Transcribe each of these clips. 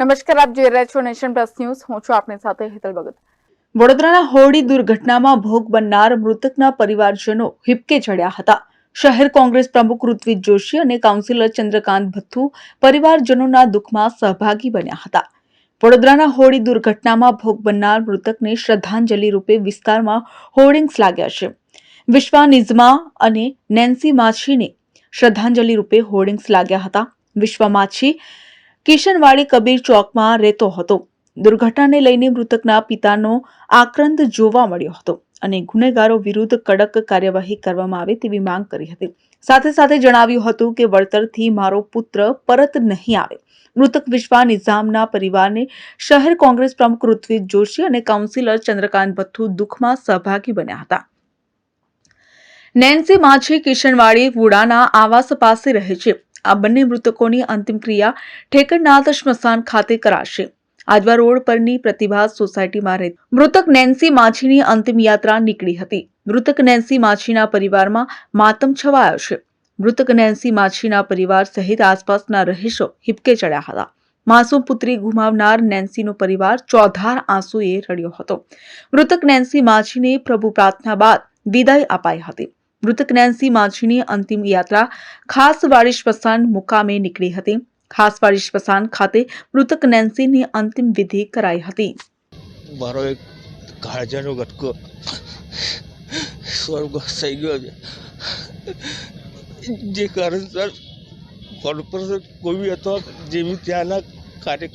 નમસ્કાર, આપ જોઈ રહ્યા છો નેશન પ્લસ ન્યૂઝ. હું છું આપની સાથે હેતલ ભગત. વડોદરાના હોળી દુર્ઘટનામાં ભોગ બનનાર મૃતકના પરિવારજનો હિપકે ચડ્યા હતા. શહેર કોંગ્રેસ પ્રમુખ ઋત્વિજ જોશી અને કાઉન્સિલર ચંદ્રકાંત ભથ્થુ પરિવારજનોના દુઃખમાં સહભાગી બન્યા હતા. વડોદરાના હોળી દુર્ઘટનામાં ભોગ બનનાર મૃતકને શ્રદ્ધાંજલિ રૂપે વિસ્તારમાં હોર્ડિંગ્સ લાગ્યા છે. વિશ્વાનિઝમા અને નેન્સી માછીને શ્રદ્ધાંજલિ રૂપે હોર્ડિંગ્સ લાગ્યા હતા. વિશ્વ માછી કિશનવાડી કબીર ચોકમાં રહેતો હતો. દુર્ઘટનાને લઈને મૃતકના પિતાનો આક્રંદ જોવા મળ્યો હતો અને ગુનેગારો વિરુદ્ધ કડક કાર્યવાહી કરવામાં આવે તેવી માંગ કરી હતી. સાથે સાથે જણાવ્યું હતું કે વળતરથી મારો પુત્ર પરત નહીં આવે. મૃતક વિશ્વા નિઝામના પરિવારને શહેર કોંગ્રેસ પ્રમુખ ઋત્વિજ જોશી અને કાઉન્સિલર ચંદ્રકાંત ભથ્થુ દુઃખમાં સહભાગી બન્યા હતા. નેન્સી માછી કિશનવાડી વુડાના આવાસ પાસે રહે છે. આ બંને મૃતકોની અંતિમ ક્રિયા ઠેકરનાથ સ્મશાન ખાતે કરાશે. આજવા રોડ પરની પ્રતિભા સોસાયટીમાં રહે મૃતક નેન્સી માછીની અંતિમ યાત્રા નીકળી હતી. મૃતક નેન્સી માછીના પરિવારમાં માતમ છવાયો છે. મૃતક નેન્સી માછીના પરિવાર સહિત આસપાસના રહીશો હિપકે ચડ્યા હતા. માસૂમ પુત્રી ગુમાવનાર નેન્સીનો પરિવાર ચોધાર આંસુએ રડ્યો હતો. મૃતક નેન્સી માછીને પ્રભુ પ્રાર્થના બાદ વિદાય અપાઈ હતી. મૃતક નેન્સી માછીની અંતિમ યાત્રા ખાસવાડી સ્મશાન મુકામે નીકળી હતી ખાસવાડી સ્મશાન ખાતે મૃતક નેન્સીની અંતિમ વિધિ કરાઈ હતી મારો એક કાળજાનો ગટકો સ્વર્ગવાસ થઈ ગયો છે જે કારણસર કોર્પોરેશન કોઈ બી અથવા જે બી ત્યાંના કાર્ય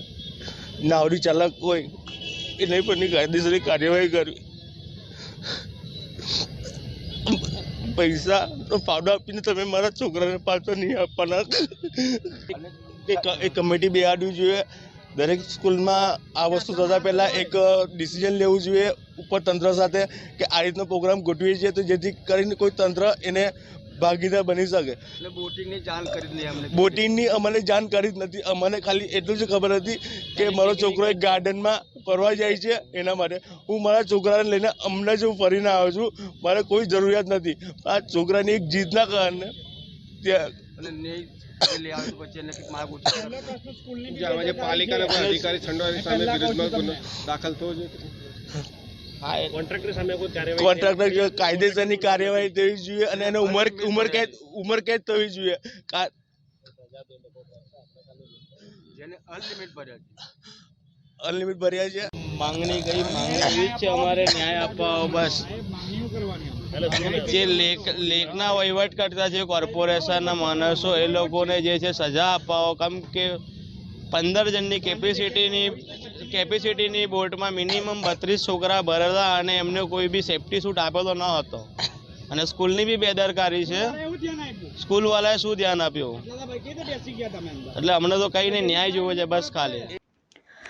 નાવડી ચાલક હોય એને પરની કાયદેસરની કાર્યવાહી કરવી પૈસાનો ફાવડો આપીને તમે મારા છોકરાને પાછો નહીં આપવાના. એક એક કમિટી બેહાડવી જોઈએ. દરેક સ્કૂલમાં આ વસ્તુ થતાં પહેલાં એક ડિસિઝન લેવું જોઈએ ઉપર તંત્ર સાથે કે આ રીતનો પ્રોગ્રામ ગોઠવીએ છીએ તો જેથી કરીને કોઈ તંત્ર એને ભાગીદાર બની શકે. બોટિંગની બોટિંગની જાણ કરી અમને. જ નથી. અમને ખાલી એટલું જ ખબર હતી કે મારો છોકરો એક ગાર્ડનમાં ફરવા જાય છે એના માટે. હું મારા છોકરાને લઈને હમણાં જ હું ફરીને આવ્યો છું. મારે કોઈ જરૂરિયાત નથી. આ છોકરાની એક જીદના કારણે ત્યાં પાલિકાના અધિકારી સામે વિરુદ્ધમાં દાખલ કોન્ટ્રાક્ટર સામે કોઈ કાર્યવાહી કોન્ટ્રાક્ટર જો કાયદેસરની કાર્યવાહી થવી જોઈએ અને એને ઉમર ઉમર કેદ ઉંમર કેદ થવી જોઈએ. જેને અનલિમિટ ભર્યા છે. અનલિમિટ ભર્યા છે. માંગણી કઈ માંગણી છે અમારે ન્યાય અપાવો બસ. જે લેક લેકના વહીવટ કરતા છે, કોર્પોરેશનના માણસો, એ લોકોને જે છે સજા અપાવો. કેમ કે પંદર જણની કેપેસિટીની કેપેસિટીની બોટમાં મિનિમમ બત્રીસ છોકરા ભરેલા અને એમને કોઈ બી સેફટી સૂટ આપેલો ન હતો. અને સ્કૂલની બી બેદરકારી છે. સ્કૂલવાળાએ શું ધ્યાન આપ્યું? એટલે અમને તો કંઈ નહીં, ન્યાય જોવો છે, બસ ખાલી.